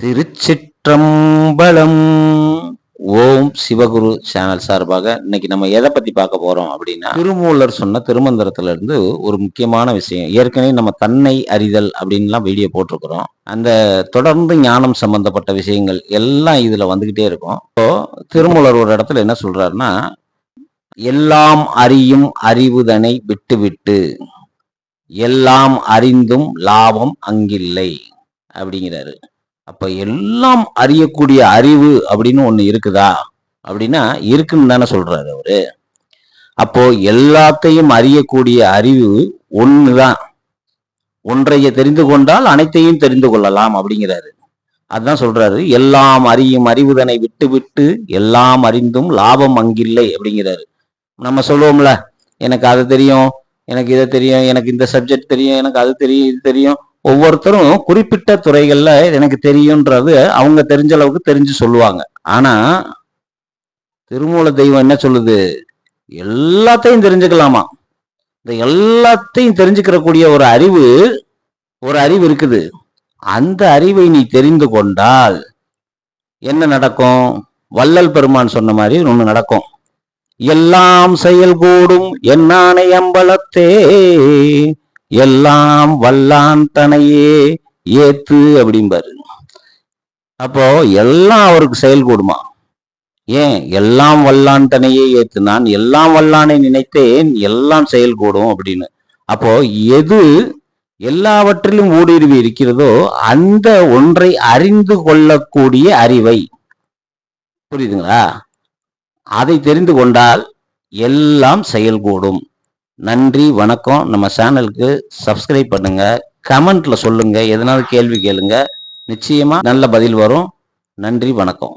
திருச்சிற்றம்பலம். ஓம் Sivaguru channel சார்பாக இன்னைக்கு நம்ம எதை பத்தி பார்க்க போறோம் அப்படின்னா திருமூலர் சொன்ன திருமந்திரத்துல இருந்து ஒரு முக்கியமான விஷயம். ஏற்கனவே நம்ம தன்னை அறிதல் அப்படின்லாம் வீடியோ போட்டிருக்கிறோம். அந்த தொடர்ந்து ஞானம் சம்பந்தப்பட்ட விஷயங்கள் எல்லாம் இதுல வந்துகிட்டே இருக்கும். இப்போ திருமூலர் ஒரு இடத்துல என்ன சொல்றாருன்னா எல்லாம் அறியும் அறிவுதனை விட்டுவிட்டு எல்லாம் அறிந்தும் லாபம் அங்கில்லை அப்படிங்கிறாரு. அப்ப எல்லாம் அறியக்கூடிய அறிவு அப்படின்னு ஒண்ணு இருக்குதா? அப்படின்னா இருக்குன்னு தானே சொல்றாரு அவரு. அப்போ எல்லாத்தையும் அறியக்கூடிய அறிவு ஒண்ணுதான். ஒன்றைய தெரிந்து கொண்டால் அனைத்தையும் தெரிந்து கொள்ளலாம் அப்படிங்கிறாரு. அதான் சொல்றாரு எல்லாம் அறியும் அறிவுதனை விட்டு விட்டு எல்லாம் அறிந்தும் லாபம் அங்கில்லை அப்படிங்கிறாரு. நம்ம சொல்லுவோம்ல எனக்கு அது தெரியும் எனக்கு இதை தெரியும் எனக்கு இந்த சப்ஜெக்ட் தெரியும் எனக்கு அது தெரியும் இது தெரியும். ஒவ்வொருத்தரும் குறிப்பிட்ட துறைகள்ல எனக்கு தெரியுன்றது அவங்க தெரிஞ்ச அளவுக்கு தெரிஞ்சு சொல்லுவாங்க. ஆனா திருமூல தெய்வம் என்ன சொல்லுது? எல்லாத்தையும் தெரிஞ்சுக்கலாமா? இந்த எல்லாத்தையும் தெரிஞ்சுக்கிற கூடிய ஒரு அறிவு ஒரு அறிவு இருக்குது. அந்த அறிவை நீ தெரிந்து கொண்டால் என்ன நடக்கும்? வள்ளல் பெருமான் சொன்ன மாதிரி ஒன்று நடக்கும். எல்லாம் செயல் கூடும் என்னானை அம்பலத்தே எல்லாம் வல்லான் தனையே ஏத்து அப்படிம்பாரு. அப்போ எல்லாம் அவருக்கு செயல் கூடுமா? ஏன்? எல்லாம் வல்லான் தனையே ஏத்து நான் எல்லாம் வல்லானை நினைத்தேன் எல்லாம் செயல் கூடும் அப்படின்னு. அப்போ எது எல்லாவற்றிலும் ஊடுருவி இருக்கிறதோ அந்த ஒன்றை அறிந்து கொள்ளக்கூடிய அறிவை. புரியுதுங்களா? அதை தெரிந்து கொண்டால் எல்லாம் செயல்கூடும் நன்றி வணக்கம். நம்ம சேனலுக்கு சப்ஸ்கிரைப் பண்ணுங்க. கமெண்ட்ல சொல்லுங்க. எதனாவது கேள்வி கேளுங்க. நிச்சயமா நல்ல பதில் வரும். நன்றி வணக்கம்.